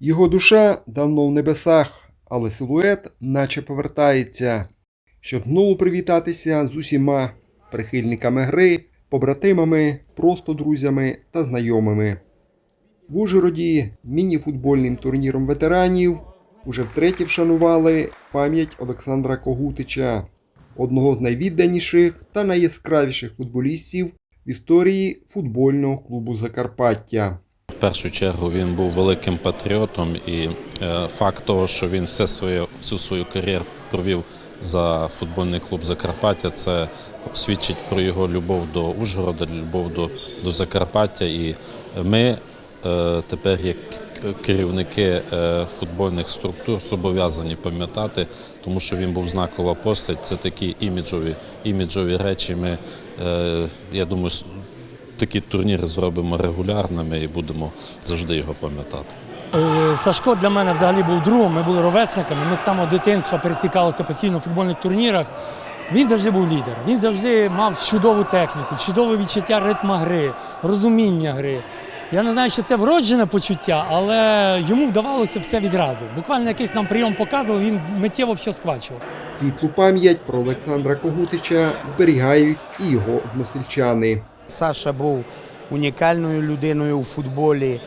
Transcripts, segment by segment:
Його душа давно в небесах, але силует наче повертається, щоб знову привітатися з усіма прихильниками гри, побратимами, просто друзями та знайомими. В Ужгороді міні-футбольним турніром ветеранів уже втретє вшанували пам'ять Олександра Когутича, одного з найвідданіших та найяскравіших футболістів в історії футбольного клубу Закарпаття. Першу чергу він був великим патріотом, і е, факт того, що він все своє, всю свою кар'єру провів за футбольний клуб Закарпаття, це свідчить про його любов до Ужгорода, любов до, до Закарпаття. І ми е, тепер, як керівники е, футбольних структур, зобов'язані пам'ятати, тому що він був знакова постать. Це такі іміджові, іміджові речі. Ми, я думаю, такі турніри зробимо регулярними і будемо завжди його пам'ятати. Е, Сашко для мене взагалі був другом, ми були ровесниками, ми з самого дитинства пересікалися постійно в футбольних турнірах. Він завжди був лідер, він завжди мав чудову техніку, чудове відчуття ритму гри, розуміння гри. Я не знаю, чи це вроджене почуття, але йому вдавалося все відразу. Буквально якийсь нам прийом показував, він миттєво все схвачував. Світлу пам'ять про Олександра Когутича зберігають і його односельчани. Саша був унікальною людиною у футболі.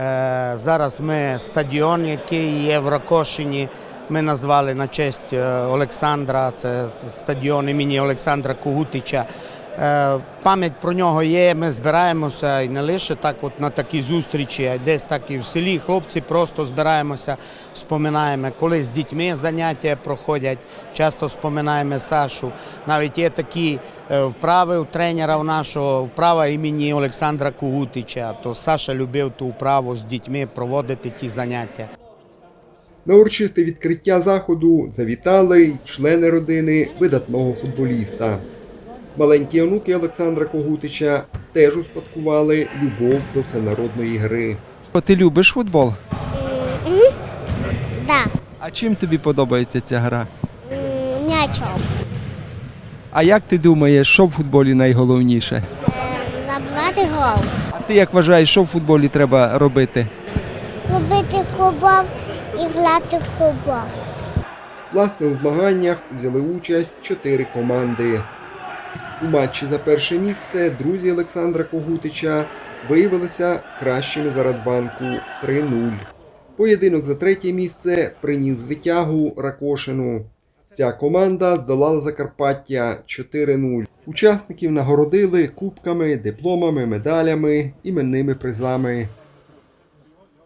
Е, Зараз ми стадіон, який є в Ракошині, ми назвали на честь е, Олександра. Це стадіон імені Олександра Когутича. Е, Пам'ять про нього є. Ми збираємося і не лише так, от на такі зустрічі, а десь так і в селі. Хлопці просто збираємося, споминаємо. Коли з дітьми заняття проходять, часто споминаємо Сашу. Навіть є такі е, вправи у тренера нашого вправа імені Олександра Кугутича. То Саша любив ту вправу з дітьми проводити ті заняття. На урочисте відкриття заходу завітали члени родини видатного футболіста. Маленькі онуки Олександра Когутича теж успадкували любов до всенародної гри. Ти любиш футбол? Да, А чим тобі подобається ця гра? м'ячом. А як ти думаєш, що в футболі найголовніше? Ем, Забивати гол. А ти як вважаєш, що в футболі треба робити? Робити кубов і грати кубов. Власне, у змаганнях взяли участь чотири команди. У матчі за перше місце друзі Олександра Когутича виявилися кращими за Радванку 3-0. Поєдинок за третє місце приніс звитягу Ракошину. Ця команда здолала Закарпаття 4-0. Учасників нагородили кубками, дипломами, медалями, іменними призами.